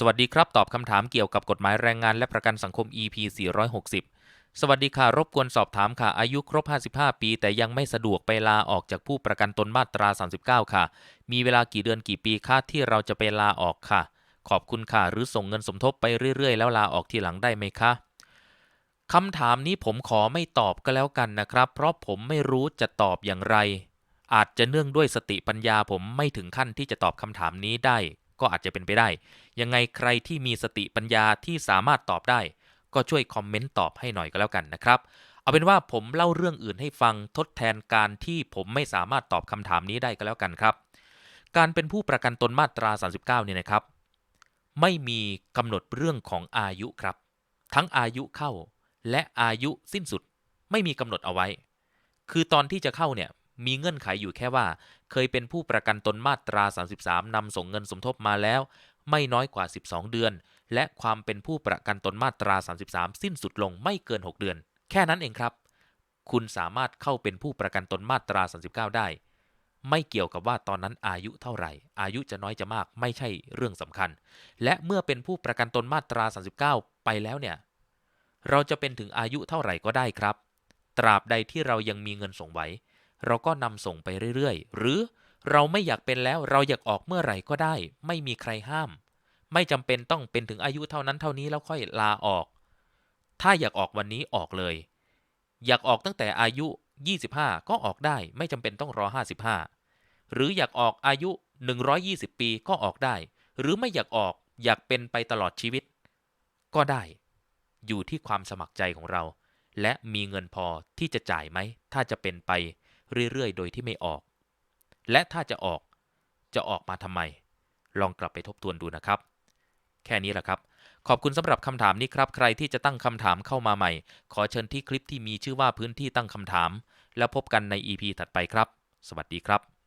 สวัสดีครับ ตอบคำถามเกี่ยวกับกฎหมายแรงงานและประกันสังคม EP 460 สวัสดีค่ะ รบกวนสอบถามค่ะ อายุครบ 55 ปี แต่ยังไม่สะดวกไปลาออกจากผู้ประกันตนมาตรา 39 ค่ะ มีเวลากี่เดือนกี่ปีคะที่เราจะไปลาออกค่ะ ขอบคุณค่ะ หรือส่งเงินสมทบไปเรื่อยๆ แล้วลาออกทีหลังได้ไหมคะคำถามนี้ผมขอไม่ตอบก็แล้วกันนะครับ เพราะผมไม่รู้จะตอบอย่างไร อาจจะเนื่องด้วยสติปัญญาผมไม่ถึงขั้นที่จะตอบคำถามนี้ได้ ก็อาจจะเป็นไปได้ ยังไงใครที่มีสติปัญญาที่สามารถตอบได้ ก็ช่วยคอมเมนต์ตอบให้หน่อยก็แล้วกันนะครับเอาเป็นว่าผมเล่าเรื่องอื่นให้ฟังทดแทนการที่ผมไม่สามารถตอบคำถามนี้ได้ก็แล้วกันครับ การเป็นผู้ประกันตนมาตรา 39 เนี่ยนะครับ ไม่มีกำหนดเรื่องของอายุครับ ทั้งอายุเข้าและอายุสิ้นสุด ไม่มีกำหนดเอาไว้ คือตอนที่จะเข้าเนี่ย มีเงื่อนไขอยู่แค่ว่า เคยเป็นผู้ประกันตนมาตรา 33 นำส่งเงินสมทบมาแล้ว ไม่น้อยกว่า 12 เดือน และความเป็นผู้ประกันตนมาตรา 33 สิ้นสุดลงไม่เกิน 6 เดือน แค่นั้นเองครับ คุณสามารถเข้าเป็นผู้ประกันตนมาตรา 39 ได้ ไม่เกี่ยวกับว่าตอนนั้นอายุเท่าไหร่ อายุจะน้อยจะมากไม่ใช่เรื่องสำคัญ และเมื่อเป็นผู้ประกันตนมาตรา 39 ไปแล้วเนี่ย เราจะเป็นถึงอายุเท่าไหร่ก็ได้ครับ ตราบใดที่เรายังมีเงินส่งไหว เราก็นำส่งไปเรื่อยๆ หรือเราไม่อยากเป็นแล้วเราอยากออกเมื่อไหร่ก็ได้ ไม่มีใครห้าม ไม่จำเป็นต้องเป็นถึงอายุเท่านั้นเท่านี้แล้วค่อยลาออก ถ้าอยากออกวันนี้ออกเลย อยากออกตั้งแต่อายุ 25 ก็ออกได้ ไม่จำเป็นต้องรอ 55 หรืออยากออกอายุ 120 ปีก็ออกได้ หรือไม่อยากออกอยากเป็นไปตลอดชีวิต ก็ได้ อยู่ที่ความสมัครใจของเรา และมีเงินพอที่จะจ่ายไหม ถ้าจะเป็นไป เรื่อย ๆ โดยที่ไม่ออก และถ้าจะออกจะออกมาทำไม ลองกลับไปทบทวนดูนะครับ แค่นี้แหละครับ ขอบคุณสำหรับคำถามนี้ครับ ใครที่จะตั้งคำถามเข้ามาใหม่ ขอเชิญที่คลิปที่มีชื่อว่าพื้นที่ตั้งคำถาม แล้วพบกันใน EP ถัดไปครับ สวัสดีครับ